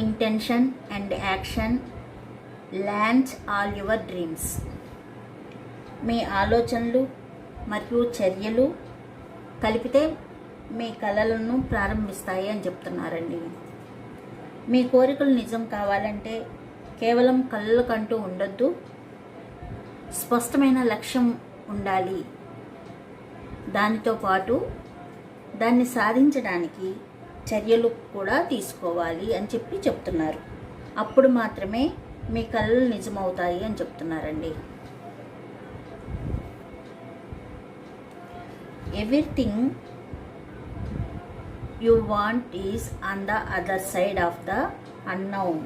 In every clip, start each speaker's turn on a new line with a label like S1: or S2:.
S1: Intention and action lands all your dreams మీ ఆలోచనలు మరియు చర్యలు కలిపితే మీ కళలను ప్రారంభిస్తాయి అని చెప్తున్నారండి. మీ కోరికలు నిజం కావాలంటే కేవలం కళ్ళకంటూ ఉండొద్దు. స్పష్టమైన లక్ష్యం ఉండాలి. దానితో పాటు దాన్ని సాధించడానికి చర్యలు కూడా తీసుకోవాలి అని చెప్పి చెప్తున్నారు. అప్పుడు మాత్రమే మీ కళలు నిజమవుతాయి అని చెప్తున్నారండి. Everything you want is on the other side of the unknown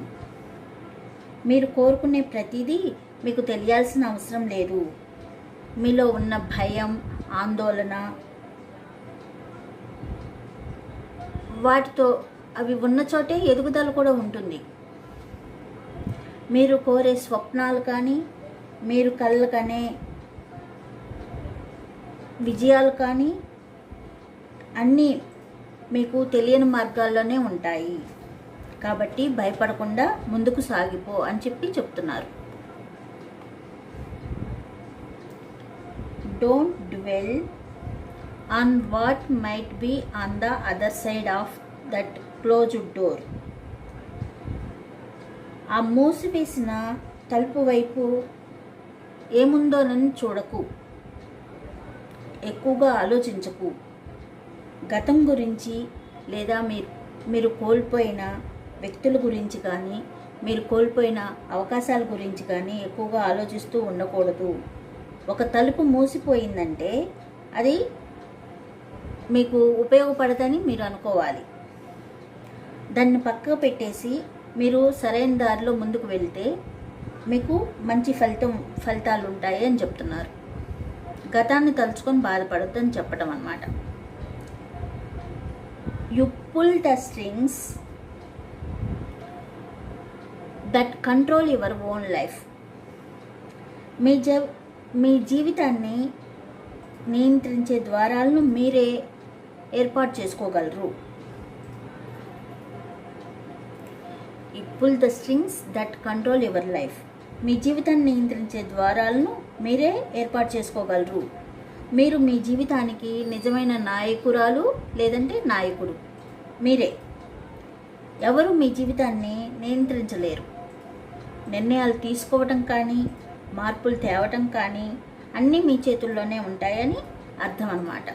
S1: మీరు కోరుకునే ప్రతిదీ మీకు తెలియాల్సిన అవసరం లేదు. మీలో ఉన్న భయం ఆందోళన వాటితో అవి ఉన్న చోటే ఎదుగుదల కూడా ఉంటుంది. మీరు కోరే స్వప్నాలు కానీ మీరు కళ్ళు కనే విజయాలు కానీ అన్నీ మీకు తెలియని మార్గాల్లోనే ఉంటాయి. కాబట్టి భయపడకుండా ముందుకు సాగిపో అని చెప్పి చెప్తున్నారు. Don't dwell on what might be on the other side of that closed door ఆ మూసివేసిన తలుపు వైపు ఏముందోనని చూడకు. ఎక్కువగా ఆలోచించకు. గతం గురించి లేదా మీరు మీరు కోల్పోయిన వ్యక్తుల గురించి కానీ మీరు కోల్పోయిన అవకాశాల గురించి కానీ ఎక్కువగా ఆలోచిస్తూ ఉండకూడదు. ఒక తలుపు మూసిపోయిందంటే అది మీకు ఉపయోగపడదని మీరు అనుకోవాలి. దాన్ని పక్కకు పెట్టేసి మీరు సరైన దారిలో ముందుకు వెళ్తే మీకు మంచి ఫలితం ఫలితాలు ఉంటాయి అని చెప్తున్నారు. గతాన్ని తలుచుకొని బాధపడద్దని చెప్పడం అన్నమాట. You pull the strings that control your own life మీ జ మీ జీవితాన్ని నియంత్రించే ద్వారాలను మీరే ఏర్పాటు చేసుకోగలరు. ఈ pull the strings that control your life మీ జీవితాన్ని నియంత్రించే ద్వారాలను మీరే ఏర్పాటు చేసుకోగలరు. మీరు మీ జీవితానికి నిజమైన నాయకురాలు లేదంటే నాయకుడు. మీరే. ఎవరు మీ జీవితాన్ని నియంత్రించలేరు. నిర్ణయాలు తీసుకోవటం కానీ మార్పులు తేవటం కానీ అన్నీ మీ చేతుల్లోనే ఉంటాయని అర్థం అన్నమాట